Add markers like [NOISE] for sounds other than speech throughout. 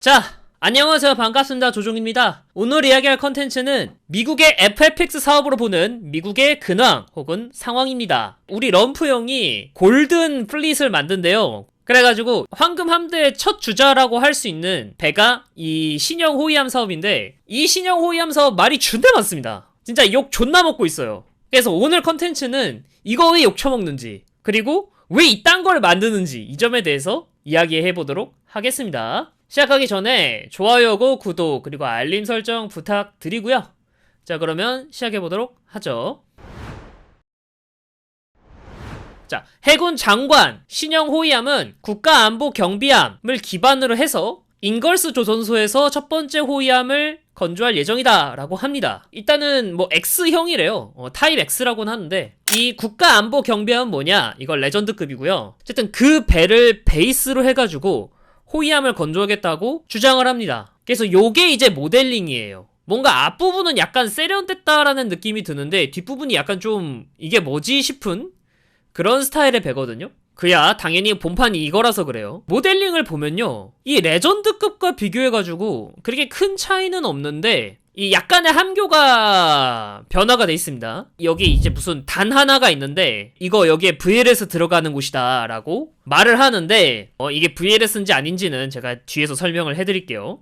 자, 안녕하세요. 반갑습니다. 조종입니다. 오늘 이야기할 컨텐츠는 미국의 FFX 사업으로 보는 미국의 근황 혹은 상황입니다. 우리 럼프 형이 골든 플릿을 만든대요. 그래가지고 황금 함대의 첫 주자라고 할 수 있는 배가 이 신형 호위함 사업인데 이 신형 호위함 사업 말이 존나 많습니다. 진짜 욕 존나 먹고 있어요. 그래서 오늘 컨텐츠는 이거 왜 욕 처먹는지 그리고 왜 이딴 걸 만드는지 이 점에 대해서 이야기해 보도록 하겠습니다. 시작하기 전에 좋아요고 구독 그리고 알림 설정 부탁드리고요. 자 그러면 시작해 보도록 하죠. 자 해군 장관 신형 호위함은 국가안보경비함을 기반으로 해서 잉걸스 조선소에서 첫 번째 호위함을 건조할 예정이다라고 합니다. 일단은 뭐 X형이래요. 어, 타입 X라고는 하는데 이 국가안보경비함은 뭐냐? 이걸 레전드급이고요. 어쨌든 그 배를 베이스로 해가지고 호위함을 건조하겠다고 주장을 합니다. 그래서 요게 이제 모델링이에요. 뭔가 앞부분은 약간 세련됐다라는 느낌이 드는데 뒷부분이 약간 좀 이게 뭐지 싶은 그런 스타일의 배거든요. 그야 당연히 본판이 이거라서 그래요. 모델링을 보면요. 이 레전드급과 비교해가지고 그렇게 큰 차이는 없는데 이 약간의 함교가 변화가 돼 있습니다. 여기 이제 무슨 단 하나가 있는데 이거 여기에 VLS 들어가는 곳이다 라고 말을 하는데 어, 이게 VLS인지 아닌지는 제가 뒤에서 설명을 해드릴게요.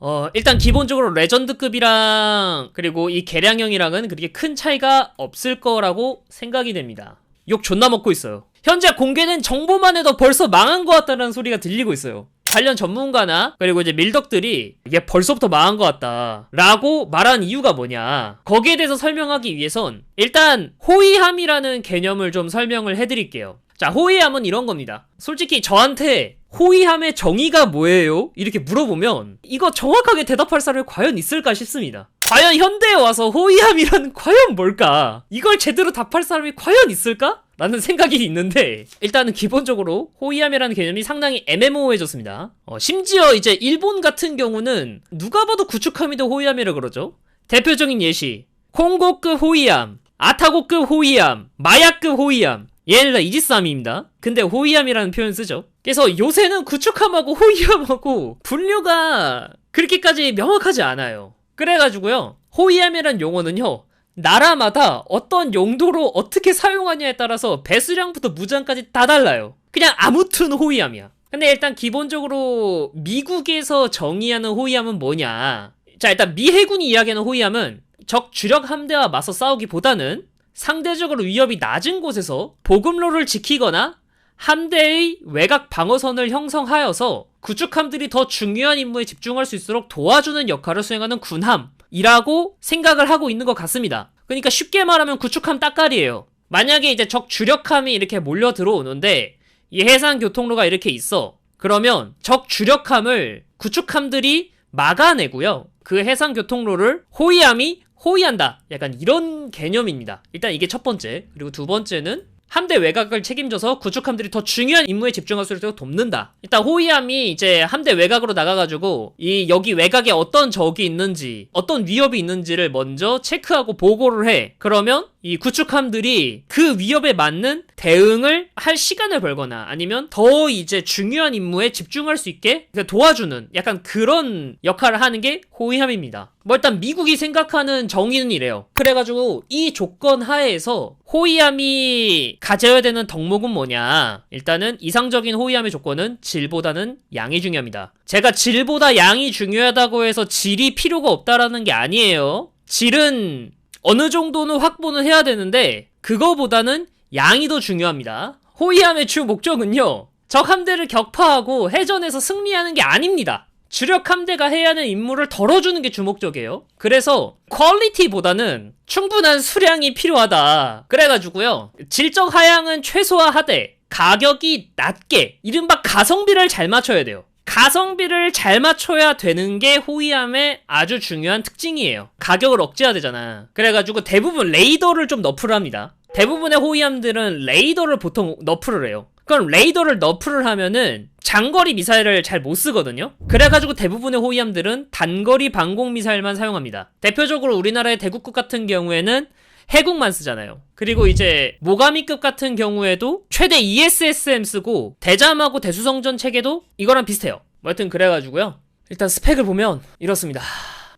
어, 일단 기본적으로 레전드급이랑 그리고 이 개량형이랑은 그렇게 큰 차이가 없을 거라고 생각이 됩니다. 욕 존나 먹고 있어요. 현재 공개된 정보만 해도 벌써 망한 것 같다는 소리가 들리고 있어요. 관련 전문가나 그리고 이제 밀덕들이 이게 벌써부터 망한 것 같다 라고 말한 이유가 뭐냐 거기에 대해서 설명하기 위해선 일단 호위함이라는 개념을 좀 설명을 해드릴게요 자 호위함은 이런 겁니다 솔직히 저한테 호위함의 정의가 뭐예요? 이렇게 물어보면 이거 정확하게 대답할 사람이 과연 있을까 싶습니다 과연 현대에 와서 호위함이란 과연 뭘까? 이걸 제대로 답할 사람이 과연 있을까? 라는 생각이 있는데 일단은 기본적으로 호위함이라는 개념이 상당히 애매모호해졌습니다. 어, 심지어 이제 일본 같은 경우는 누가 봐도 구축함이도 호위함이라 그러죠. 대표적인 예시 콩고급 호위함, 아타고급 호위함, 마야급 호위함 얘네들 다 이지스함입니다. 근데 호위함이라는 표현 쓰죠. 그래서 요새는 구축함하고 호위함하고 분류가 그렇게까지 명확하지 않아요. 그래가지고요 호위함이란 용어는요 나라마다 어떤 용도로 어떻게 사용하냐에 따라서 배수량부터 무장까지 다 달라요. 그냥 아무튼 호위함이야. 근데 일단 기본적으로 미국에서 정의하는 호위함은 뭐냐? 자, 일단 미 해군이 이야기하는 호위함은 적 주력 함대와 맞서 싸우기보다는 상대적으로 위협이 낮은 곳에서 보급로를 지키거나 함대의 외곽 방어선을 형성하여서 구축함들이 더 중요한 임무에 집중할 수 있도록 도와주는 역할을 수행하는 군함 이라고 생각을 하고 있는 것 같습니다. 그러니까 쉽게 말하면 구축함 따까리예요. 만약에 이제 적 주력함이 이렇게 몰려 들어오는데 이 해상 교통로가 이렇게 있어. 그러면 적 주력함을 구축함들이 막아내고요. 그 해상 교통로를 호위함이 호위한다. 약간 이런 개념입니다. 일단 이게 첫 번째. 그리고 두 번째는 함대 외곽을 책임져서 구축함들이 더 중요한 임무에 집중할 수 있도록 돕는다. 일단 호위함이 이제 함대 외곽으로 나가가지고 이 여기 외곽에 어떤 적이 있는지 어떤 위협이 있는지를 먼저 체크하고 보고를 해. 그러면 이 구축함들이 그 위협에 맞는 대응을 할 시간을 벌거나 아니면 더 이제 중요한 임무에 집중할 수 있게 도와주는 약간 그런 역할을 하는 게 호위함입니다. 뭐 일단 미국이 생각하는 정의는 이래요. 그래가지고 이 조건 하에서 호위함이 가져야 되는 덕목은 뭐냐? 일단은 이상적인 호위함의 조건은 질보다는 양이 중요합니다. 제가 질보다 양이 중요하다고 해서 질이 필요가 없다라는 게 아니에요. 질은 어느 정도는 확보는 해야 되는데 그거보다는 양이 더 중요합니다. 호위함의 주 목적은요. 적 함대를 격파하고 해전에서 승리하는 게 아닙니다. 주력 함대가 해야 하는 임무를 덜어주는 게 주목적이에요. 그래서 퀄리티보다는 충분한 수량이 필요하다. 그래가지고요. 질적 하향은 최소화하되 가격이 낮게 이른바 가성비를 잘 맞춰야 돼요. 가성비를 잘 맞춰야 되는 게 호위함의 아주 중요한 특징이에요. 가격을 억제해야 되잖아. 그래가지고 대부분 레이더를 좀 너프를 합니다. 대부분의 호위함들은 레이더를 보통 너프를 해요. 그럼 레이더를 너프를 하면은 장거리 미사일을 잘 못 쓰거든요. 그래가지고 대부분의 호위함들은 단거리 방공 미사일만 사용합니다. 대표적으로 우리나라의 대국급 같은 경우에는 해국만 쓰잖아요. 그리고 이제 모가미급 같은 경우에도 최대 ESSM 쓰고 대잠하고 대수성전 체계도 이거랑 비슷해요. 뭐 여튼 그래가지고요. 일단 스펙을 보면 이렇습니다.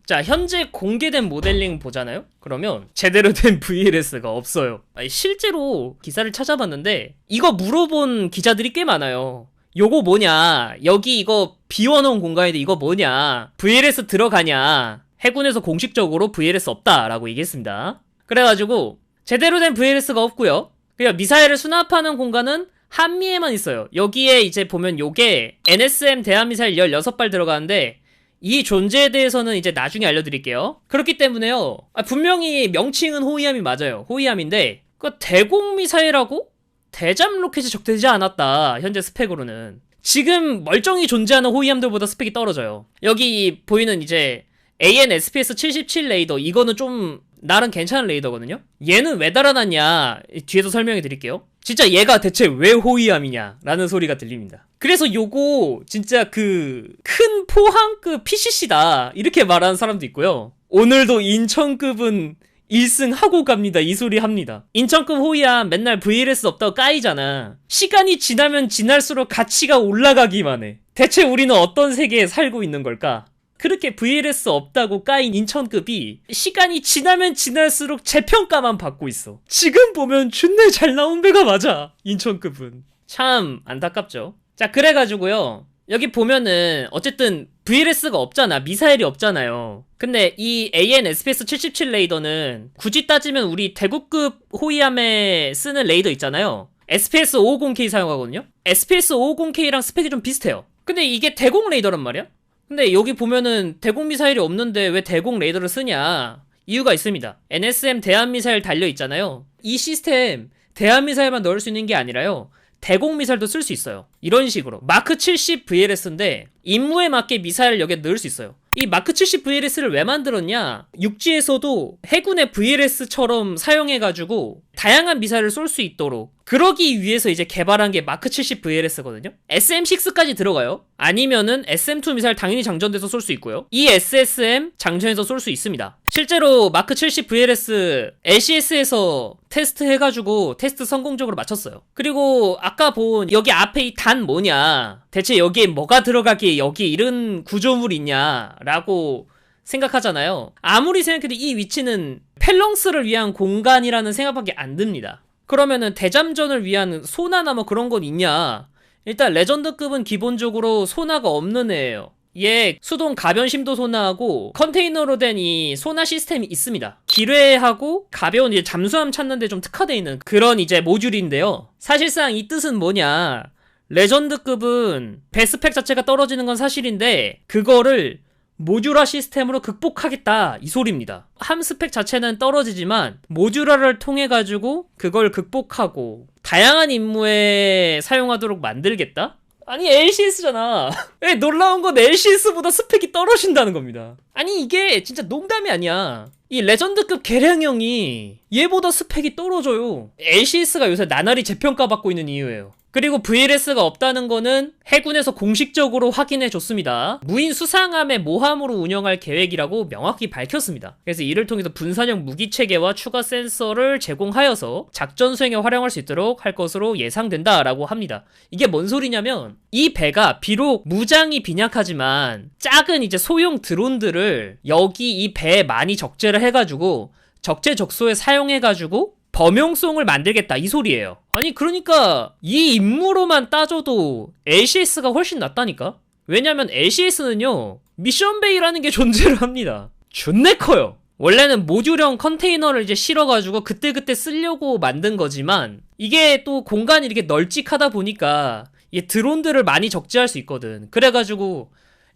자, 현재 공개된 모델링 보잖아요? 그러면 제대로 된 [LAUGHS] VLS가 없어요. 아니, 실제로 기사를 찾아봤는데 이거 물어본 기자들이 꽤 많아요. 요거 뭐냐? 여기 이거 비워놓은 공간인데 이거 뭐냐? VLS 들어가냐? 해군에서 공식적으로 VLS 없다라고 얘기했습니다. 그래가지고 제대로 된 VLS가 없고요. 그냥 미사일을 수납하는 공간은 한미에만 있어요. 여기에 이제 보면 요게 NSM 대한미사일 16발 들어가는데 이 존재에 대해서는 이제 나중에 알려드릴게요. 그렇기 때문에요. 아, 분명히 명칭은 호위함이 맞아요. 호위함인데 그 대공 미사일하고 대잠 로켓이 적대되지 않았다. 현재 스펙으로는. 지금 멀쩡히 존재하는 호위함들보다 스펙이 떨어져요. 여기 보이는 이제 AN-SPS 77 레이더 이거는 좀 나름 괜찮은 레이더거든요. 얘는 왜 달아났냐 뒤에서 설명해 드릴게요. 진짜 얘가 대체 왜 호위함이냐 라는 소리가 들립니다. 그래서 요거 진짜 그 큰 포항급 PCC다 이렇게 말하는 사람도 있고요. 오늘도 인천급은 1승 하고 갑니다. 이 소리 합니다. 인천급 호위함 맨날 VLS 없다고 까이잖아. 시간이 지나면 지날수록 가치가 올라가기만 해. 대체 우리는 어떤 세계에 살고 있는 걸까? 그렇게 VLS 없다고 까인 인천급이 시간이 지나면 지날수록 재평가만 받고 있어. 지금 보면 준내 잘 나온 배가 맞아. 인천급은. 참 안타깝죠. 자, 그래가지고요. 여기 보면은 어쨌든 VLS가 없잖아. 미사일이 없잖아요. 근데 이 AN-SPS 77 레이더는 굳이 따지면 우리 대구급 호위함에 쓰는 레이더 있잖아요. SPS 550K 사용하거든요. SPS 550K랑 스펙이 좀 비슷해요. 근데 이게 대공 레이더란 말이야? 근데 여기 보면은 대공 미사일이 없는데 왜 대공 레이더를 쓰냐? 이유가 있습니다. NSM 대한 미사일 달려 있잖아요. 이 시스템 대한 미사일만 넣을 수 있는 게 아니라요. 대공 미사일도 쓸 수 있어요. 이런 식으로 마크 70 VLS인데 임무에 맞게 미사일을 여기에 넣을 수 있어요. 이 마크 70 VLS를 왜 만들었냐? 육지에서도 해군의 VLS처럼 사용해가지고 다양한 미사일을 쏠수 있도록 그러기 위해서 이제 개발한 게 마크 70 VLS거든요. SM6까지 들어가요. 아니면은 SM2 미사일 당연히 장전돼서 쏠 수 있고요. 이 SSM 장전해서 쏠 수 있습니다. 실제로 마크 70 VLS LCS에서 테스트 해가지고 테스트 성공적으로 마쳤어요. 그리고 아까 본 여기 앞에 이 단 뭐냐? 대체 여기에 뭐가 들어가기에 여기 이런 구조물이 있냐라고 생각하잖아요. 아무리 생각해도 이 위치는 펠렁스를 위한 공간이라는 생각밖에 안 듭니다. 그러면은 대잠전을 위한 소나나 뭐 그런 건 있냐? 일단 레전드급은 기본적으로 소나가 없는 애예요. 얘 수동 가변 심도 소나하고 컨테이너로 된 이 소나 시스템이 있습니다. 기뢰하고 가벼운 이제 잠수함 찾는데 좀 특화되어 있는 그런 이제 모듈인데요. 사실상 이 뜻은 뭐냐? 레전드급은 배스펙 자체가 떨어지는 건 사실인데 그거를 모듈화 시스템으로 극복하겠다 이 소리입니다. 함 스펙 자체는 떨어지지만 모듈화를 통해 가지고 그걸 극복하고 다양한 임무에 사용하도록 만들겠다? 아니 LCS잖아. [LAUGHS] 왜 놀라운 건 LCS보다 스펙이 떨어진다는 겁니다. 아니 이게 진짜 농담이 아니야. 이 레전드급 개량형이 얘보다 스펙이 떨어져요. LCS가 요새 나날이 재평가받고 있는 이유예요. 그리고 VLS가 없다는 거는 해군에서 공식적으로 확인해 줬습니다. 무인 수상함의 모함으로 운영할 계획이라고 명확히 밝혔습니다. 그래서 이를 통해서 분산형 무기 체계와 추가 센서를 제공하여서 작전 수행에 활용할 수 있도록 할 것으로 예상된다라고 합니다. 이게 뭔 소리냐면 이 배가 비록 무장이 빈약하지만 작은 이제 소형 드론들을 여기 이 배에 많이 적재를 해가지고 적재적소에 사용해가지고 범용성을 만들겠다 이 소리예요. 아니 그러니까 이 임무로만 따져도 LCS가 훨씬 낫다니까. 왜냐면 LCS는요 미션 베이라는 게 [LAUGHS] 존재를 합니다. 존내 커요. 원래는 모듈형 컨테이너를 이제 실어가지고 그때그때 쓰려고 만든 거지만 이게 또 공간이 이렇게 널찍하다 보니까 이 드론들을 많이 적재할 수 있거든. 그래가지고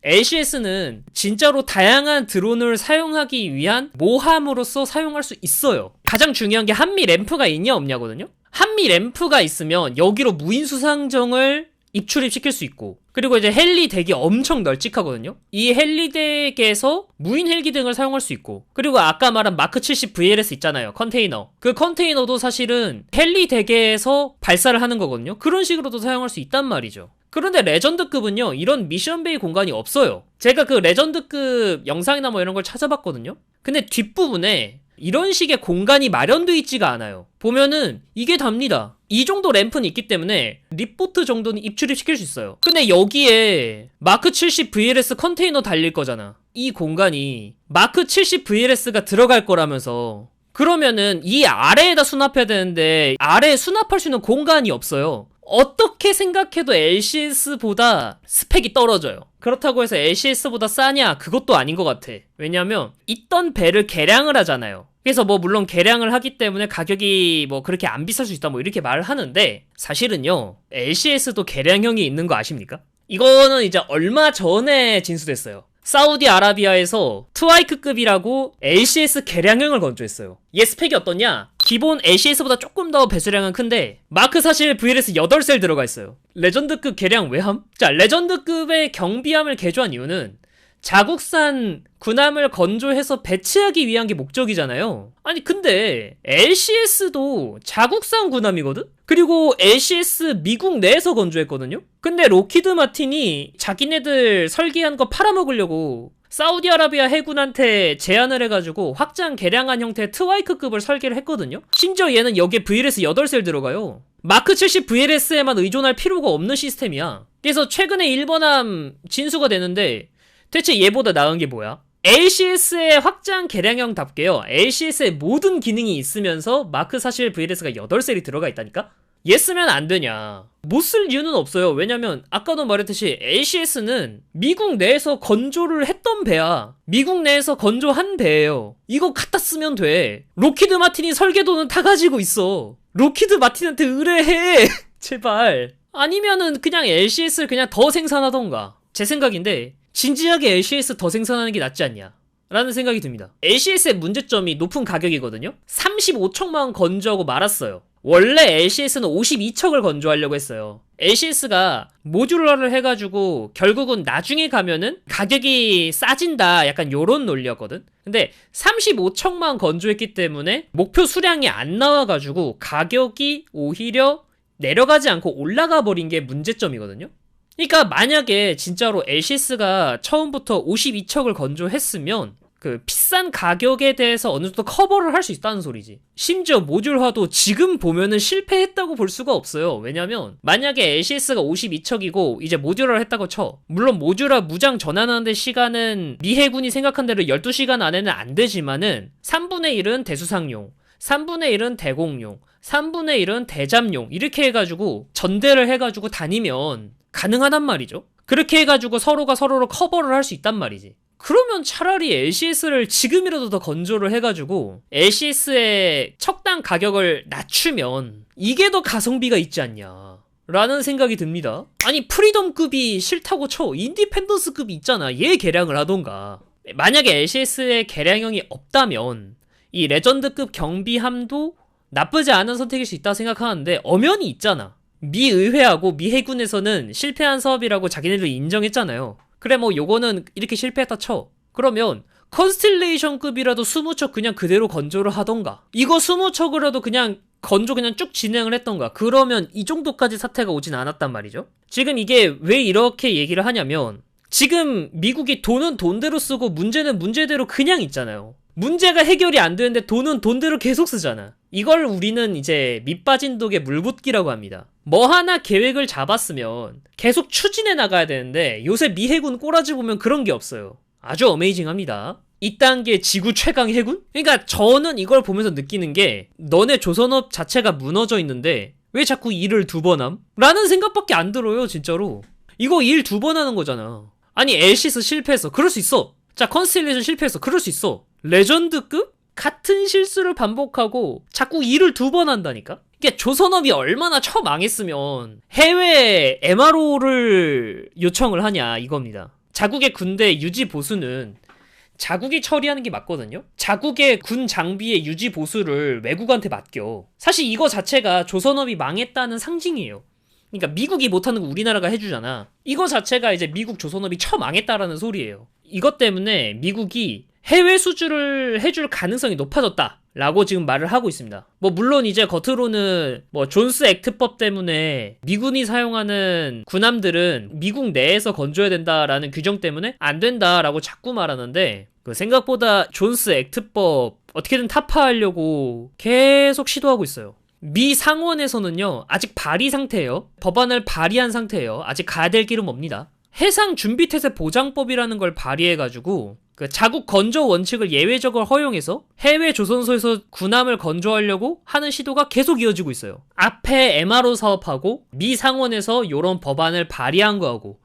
LCS는 진짜로 다양한 드론을 사용하기 위한 모함으로서 사용할 수 있어요. 가장 중요한 게 한미 램프가 있냐 없냐거든요. 한미 램프가 있으면 여기로 무인 수상정을 입출입시킬 수 있고 그리고 이제 헬리 덱이 엄청 널찍하거든요. 이 헬리 덱에서 무인 헬기 등을 사용할 수 있고 그리고 아까 말한 마크 70 VLS 있잖아요. 컨테이너. 그 컨테이너도 사실은 헬리 덱에서 발사를 하는 거거든요. 그런 식으로도 사용할 수 있단 말이죠. 그런데 레전드급은요, 이런 미션 베이 공간이 없어요. 제가 그 레전드급 영상이나 뭐 이런 걸 찾아봤거든요. 근데 뒷부분에 이런 식의 공간이 마련되어 있지가 않아요. 보면은 이게 답니다. 이 정도 램프는 있기 때문에 리포트 정도는 입출입 시킬 수 있어요. 근데 여기에 마크 70 VLS 컨테이너 달릴 거잖아. 이 공간이 마크 70 VLS가 들어갈 거라면서 그러면은 이 아래에다 수납해야 되는데 아래에 수납할 수 있는 공간이 없어요. 어떻게 생각해도 LCS보다 스펙이 떨어져요. 그렇다고 해서 LCS보다 싸냐? 그것도 아닌 것 같아. 왜냐면 있던 배를 개량을 하잖아요. 그래서 뭐 물론 개량을 하기 때문에 가격이 뭐 그렇게 안 비쌀 수 있다 뭐 이렇게 말을 하는데 사실은요 LCS도 개량형이 있는 거 아십니까? 이거는 이제 얼마 전에 진수됐어요. 사우디아라비아에서 트와이크급이라고 LCS 개량형을 건조했어요. 얘 스펙이 어떠냐? 기본 LCS보다 조금 더 배수량은 큰데 마크 사실 VLS 8셀 들어가 있어요. 레전드급 개량 왜 함? 자, 레전드급의 경비함을 개조한 이유는 자국산 군함을 건조해서 배치하기 위한 게 목적이잖아요. 아니 근데 LCS도 자국산 군함이거든? 그리고 LCS 미국 내에서 건조했거든요? 근데 로키드 마틴이 자기네들 설계한 거 팔아먹으려고 사우디아라비아 해군한테 제안을 해가지고 확장 개량한 형태의 트와이크급을 설계를 했거든요? 심지어 얘는 여기에 VLS 8셀 들어가요. 마크 70 VLS에만 의존할 필요가 없는 시스템이야. 그래서 최근에 일본함 진수가 되는데 대체 얘보다 나은 게 뭐야? LCS의 확장 개량형답게요. LCS의 모든 기능이 있으면서 마크 41 VLS가 8셀이 들어가 있다니까? 얘 쓰면 안 되냐. 못 쓸 이유는 없어요. 왜냐면 아까도 말했듯이 LCS는 미국 내에서 건조를 했던 배야. 미국 내에서 건조한 배예요. 이거 갖다 쓰면 돼. 로키드 마틴이 설계도는 다 가지고 있어. 로키드 마틴한테 의뢰해. [LAUGHS] 제발. 아니면은 그냥 LCS를 그냥 더 생산하던가. 제 생각인데 진지하게 LCS 더 생산하는 게 낫지 않냐. 라는 생각이 듭니다. LCS의 문제점이 높은 가격이거든요? 35척만 건조하고 말았어요. 원래 LCS는 52척을 건조하려고 했어요. LCS가 모듈러를 해가지고 결국은 나중에 가면은 가격이 싸진다 약간 요런 논리였거든? 근데 35척만 건조했기 때문에 목표 수량이 안 나와가지고 가격이 오히려 내려가지 않고 올라가 버린 게 문제점이거든요? 그러니까 만약에 진짜로 LCS가 처음부터 52척을 건조했으면 그 비싼 가격에 대해서 어느 정도 커버를 할 수 있다는 소리지. 심지어 모듈화도 지금 보면은 실패했다고 볼 수가 없어요. 왜냐면 만약에 LCS가 52척이고 이제 모듈화를 했다고 쳐. 물론 모듈화 무장 전환하는데 시간은 미 해군이 생각한 대로 12시간 안에는 안 되지만은 3분의 1은 대수상용, 3분의 1은 대공용, 3분의 1은 대잠용 이렇게 해가지고 전대를 해가지고 다니면 가능하단 말이죠. 그렇게 해가지고 서로가 서로를 커버를 할 수 있단 말이지. 그러면 차라리 LCS를 지금이라도 더 건조를 해가지고 LCS의 척당 가격을 낮추면 이게 더 가성비가 있지 않냐. 라는 생각이 듭니다. 아니, 프리덤급이 싫다고 쳐. 인디펜던스급이 있잖아. 얘 개량을 하던가. 만약에 LCS의 개량형이 없다면 이 레전드급 경비함도 나쁘지 않은 선택일 수 있다고 생각하는데 엄연히 있잖아. 미 의회하고 미 해군에서는 실패한 사업이라고 자기네들 인정했잖아요. 그래 뭐 요거는 이렇게 실패했다 쳐. 그러면 컨스틸레이션급이라도 20척 그냥 그대로 건조를 하던가. 이거 20척이라도 그냥 건조 그냥 쭉 진행을 했던가. 그러면 이 정도까지 사태가 오진 않았단 말이죠. 지금 이게 왜 이렇게 얘기를 하냐면 지금 미국이 돈은 돈대로 쓰고 문제는 문제대로 그냥 있잖아요. 문제가 해결이 안 되는데 돈은 돈대로 계속 쓰잖아. 이걸 우리는 이제 밑빠진 독에 물붓기라고 합니다. 뭐 하나 계획을 잡았으면 계속 추진해 나가야 되는데 요새 미 해군 꼬라지 보면 그런 게 없어요. 아주 어메이징합니다. 이딴 게 지구 최강 해군? 그러니까 저는 이걸 보면서 느끼는 게 너네 조선업 자체가 무너져 있는데 왜 자꾸 일을 두 번 함? 라는 생각밖에 안 들어요, 진짜로. 이거 일 두 번 하는 거잖아. 아니, 엘시스 실패했어. 그럴 수 있어. 자, 컨스텔레이션 실패했어. 그럴 수 있어. 레전드급? 같은 실수를 반복하고 자꾸 일을 두 번 한다니까? 이게 조선업이 얼마나 처망했으면 해외 MRO를 요청을 하냐 이겁니다. 자국의 군대 유지 보수는 자국이 처리하는 게 맞거든요? 자국의 군 장비의 유지 보수를 외국한테 맡겨. 사실 이거 자체가 조선업이 망했다는 상징이에요. 그러니까 미국이 못하는 거 우리나라가 해주잖아. 이거 자체가 이제 미국 조선업이 처망했다라는 소리예요. 이것 때문에 미국이 해외 수주를 해줄 가능성이 높아졌다. 라고 지금 말을 하고 있습니다. 뭐, 물론 이제 겉으로는 뭐, 존스 액트법 때문에 미군이 사용하는 군함들은 미국 내에서 건조해야 된다라는 규정 때문에 안 된다라고 자꾸 말하는데, 그 생각보다 존스 액트법 어떻게든 타파하려고 계속 시도하고 있어요. 미 상원에서는요, 아직 발의 상태예요. 법안을 발의한 상태예요. 아직 가야 될 길은 멉니다. 해상 준비 태세 보장법이라는 걸 발의해 가지고 그 자국 건조 원칙을 예외적으로 허용해서 해외 조선소에서 군함을 건조하려고 하는 시도가 계속 이어지고 있어요. 앞에 MRO 사업하고 미 상원에서 요런 법안을 발의한 거하고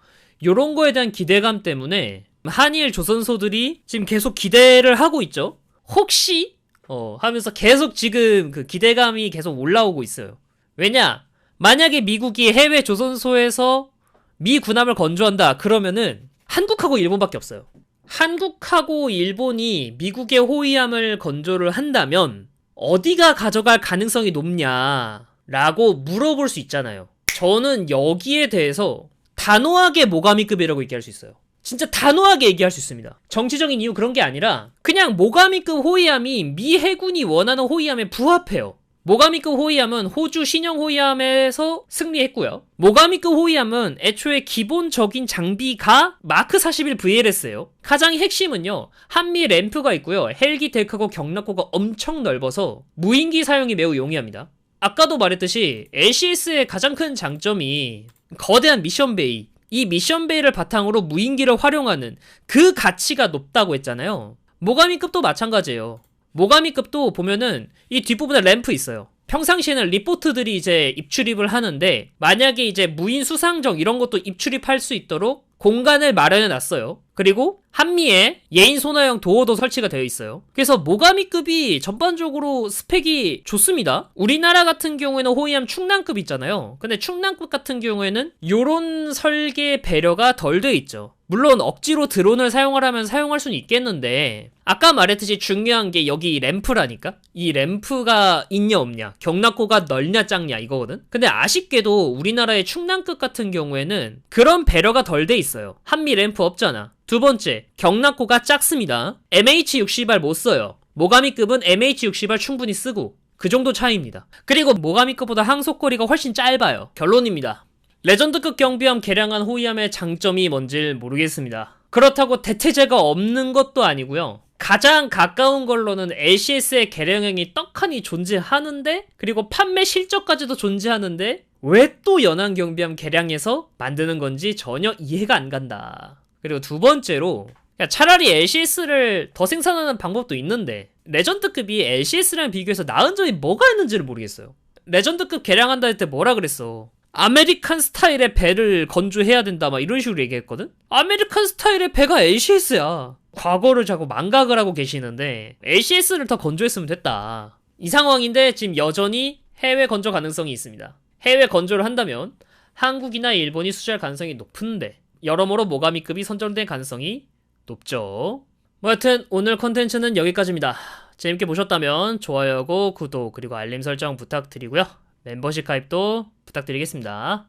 요런 거에 대한 기대감 때문에 한일 조선소들이 지금 계속 기대를 하고 있죠. 혹시 어 하면서 계속 지금 그 기대감이 계속 올라오고 있어요. 왜냐? 만약에 미국이 해외 조선소에서 미 군함을 건조한다 그러면은 한국하고 일본밖에 없어요. 한국하고 일본이 미국의 호위함을 건조를 한다면 어디가 가져갈 가능성이 높냐라고 물어볼 수 있잖아요. 저는 여기에 대해서 단호하게 모가미급이라고 얘기할 수 있어요. 진짜 단호하게 얘기할 수 있습니다. 정치적인 이유 그런 게 아니라 그냥 모가미급 호위함이 미 해군이 원하는 호위함에 부합해요. 모가미급 호위함은 호주 신형 호위함에서 승리했고요. 모가미급 호위함은 애초에 기본적인 장비가 마크 41 VLS예요. 가장 핵심은요. 한미 램프가 있고요. 헬기 데크하고 경락고가 엄청 넓어서 무인기 사용이 매우 용이합니다. 아까도 말했듯이 LCS의 가장 큰 장점이 거대한 미션 베이. 이 미션 베이를 바탕으로 무인기를 활용하는 그 가치가 높다고 했잖아요. 모가미급도 마찬가지예요. 모가미급도 보면은 이 뒷부분에 램프 있어요. 평상시에는 리포트들이 이제 입출입을 하는데 만약에 이제 무인 수상정 이런 것도 입출입할 수 있도록 공간을 마련해 놨어요. 그리고 한미에 예인 소나형 도어도 설치가 되어 있어요. 그래서 모가미급이 전반적으로 스펙이 좋습니다. 우리나라 같은 경우에는 호위함 충남급 있잖아요. 근데 충남급 같은 경우에는 요런 설계 배려가 덜 돼 있죠. 물론 억지로 드론을 사용하라면 사용할 수는 있겠는데 아까 말했듯이 중요한 게 여기 이 램프라니까? 이 램프가 있냐 없냐? 경락고가 넓냐 작냐 이거거든? 근데 아쉽게도 우리나라의 충남급 같은 경우에는 그런 배려가 덜 돼 있어요. 한미 램프 없잖아. 두 번째 경락고가 작습니다. MH60R 못 써요. 모가미급은 MH60R 충분히 쓰고 그 정도 차이입니다. 그리고 모가미급보다 항속거리가 훨씬 짧아요. 결론입니다 레전드급 경비함 개량한 호위함의 장점이 뭔지 모르겠습니다. 그렇다고 대체제가 없는 것도 아니고요. 가장 가까운 걸로는 LCS의 개량형이 떡하니 존재하는데 그리고 판매 실적까지도 존재하는데 왜 또 연안 경비함 개량해서 만드는 건지 전혀 이해가 안 간다. 그리고 두 번째로 야, 차라리 LCS를 더 생산하는 방법도 있는데 레전드급이 LCS랑 비교해서 나은 점이 뭐가 있는지를 모르겠어요. 레전드급 개량한다 할 때 뭐라 그랬어? 아메리칸 스타일의 배를 건조해야 된다 막 이런 식으로 얘기했거든? 아메리칸 스타일의 배가 LCS야. 과거를 자꾸 망각을 하고 계시는데 LCS를 더 건조했으면 됐다. 이 상황인데 지금 여전히 해외 건조 가능성이 있습니다. 해외 건조를 한다면 한국이나 일본이 수주할 가능성이 높은데 여러모로 모가미급이 선정된 가능성이 높죠. 뭐 여튼 오늘 컨텐츠는 여기까지입니다. 재밌게 보셨다면 좋아요하고 구독 그리고 알림 설정 부탁드리고요. 멤버십 가입도 부탁드리겠습니다.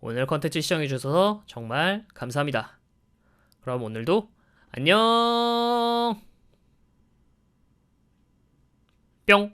오늘 컨텐츠 시청해주셔서 정말 감사합니다. 그럼 오늘도 안녕!